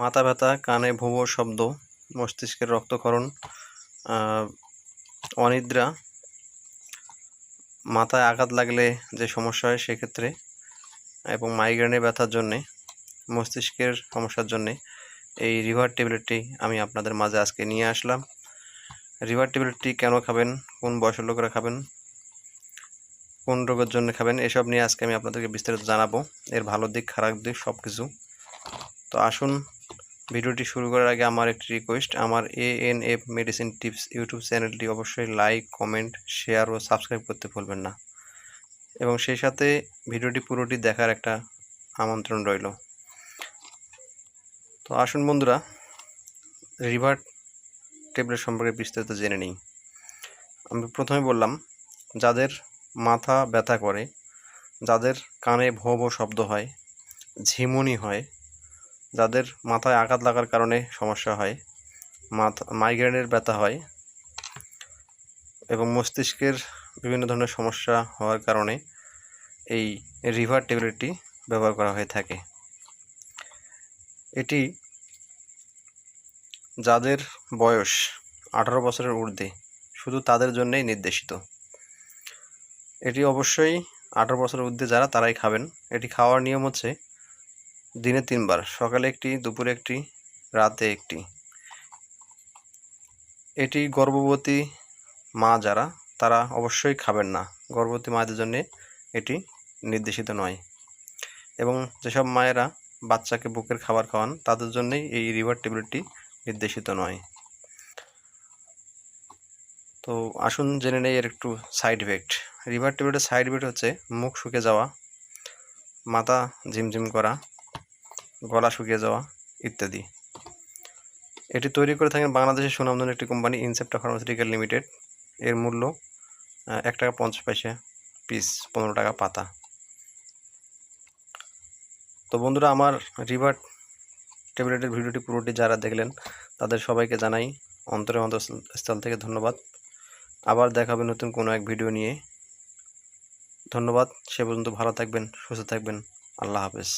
মাথা ব্যথা কানে ভোঁ শব্দ মস্তিষ্কের রক্তক্ষরণ আহ, অনিদ্রা মাথায় আঘাত লাগলে যে সমস্যা হয় সেক্ষেত্রে এবং মাইগ্রেনের ব্যথার জন্যে মস্তিষ্কের সমস্যার জন্যে এই রিভার ট্যাবলেটটি আমি আপনাদের মাঝে আজকে নিয়ে আসলাম। রিভার ট্যাবলেটটি কেন খাবেন? কোন বয়সের লোকেরা খাবেন? কোন রোগের জন্য খাবেন? এসব নিয়ে আজকে আমি আপনাদেরকে বিস্তারিত জানাব। এর ভালো দিক খারাপ দিক সব কিছু তো আসুন ভিডিওটি শুরু করার আগে আমার একটি রিকোয়েস্ট আমার A N F medicine tips YouTube চ্যানেলটি অবশ্যই লাইক কমেন্ট শেয়ার ও সাবস্ক্রাইব করতে ভুলবেন না। এবং সেই সাথে ভিডিওটি পুরোটি দেখার একটা আমন্ত্রণ রইল। তো আসুন বন্ধুরা, রিভার ট্যাবলেট সম্পর্কে বিস্তারিত জেনে নিই। আমি প্রথমে বললাম, যাদের মাথা ব্যথা করে, যাদের কানে ভো ভো শব্দ হয়, ঝিমুনি হয় যাদের মাথায় আঘাত লাগার কারণে সমস্যা হয়, মাথা মাইগ্রেনের ব্যথা হয় এবং মস্তিষ্কের বিভিন্ন ধরনের সমস্যা হওয়ার কারণে এই রিভার ট্যাবলেটটি ব্যবহার করা হয়ে থাকে। এটি যাদের বয়স আঠারো বছরের ঊর্ধ্বে, শুধু তাদের জন্যই নির্দেশিত। এটি অবশ্যই আঠারো বছরের ঊর্ধ্বে যারা তারাই খাবেন। এটি খাওয়ার নিয়ম হচ্ছে দিনে তিনবার, সকালে একটি, দুপুরে একটি, রাতে একটি। এটি গর্ভবতী মা যারা, তারা অবশ্যই খাবেন না। গর্ভবতী মায়েদের জন্য এটি নির্দেশিত নয়। এবং যেসব মায়েরা বাচ্চাকে বুকের খাবার খাওয়ান, তাদের জন্যই এই রিভার ট্যাবলেটটি নির্দেশিত নয়। তো আসুন জেনে নেই এর একটু সাইড ইফেক্ট। রিভার ট্যাবলেটের সাইড ইফেক্ট হচ্ছে মুখ শুকে যাওয়া, মাথা ঝিমঝিম করা গলা শুকিয়ে যাওয়া ইত্যাদি। এটি তৈরি করে থাকেন বাংলাদেশের সুনামধন্য একটি কোম্পানি ইনসেপ্টা ফার্মাসিউটিক্যাল লিমিটেড এর মূল্য এক টাকা পঞ্চাশ পয়সা পিস পনেরো টাকা পাতা। তো বন্ধুরা, আমার রিভার ট্যাবলেটের ভিডিওটি পুরোটি যারা দেখলেন, তাদের সবাইকে জানাই অন্তরে অন্তঃস্থল থেকে ধন্যবাদ। আবার দেখা হবে নতুন কোনো এক ভিডিও নিয়ে। ধন্যবাদ, সে পর্যন্ত ভালো থাকবেন, সুস্থ থাকবেন। আল্লাহ হাফেজ।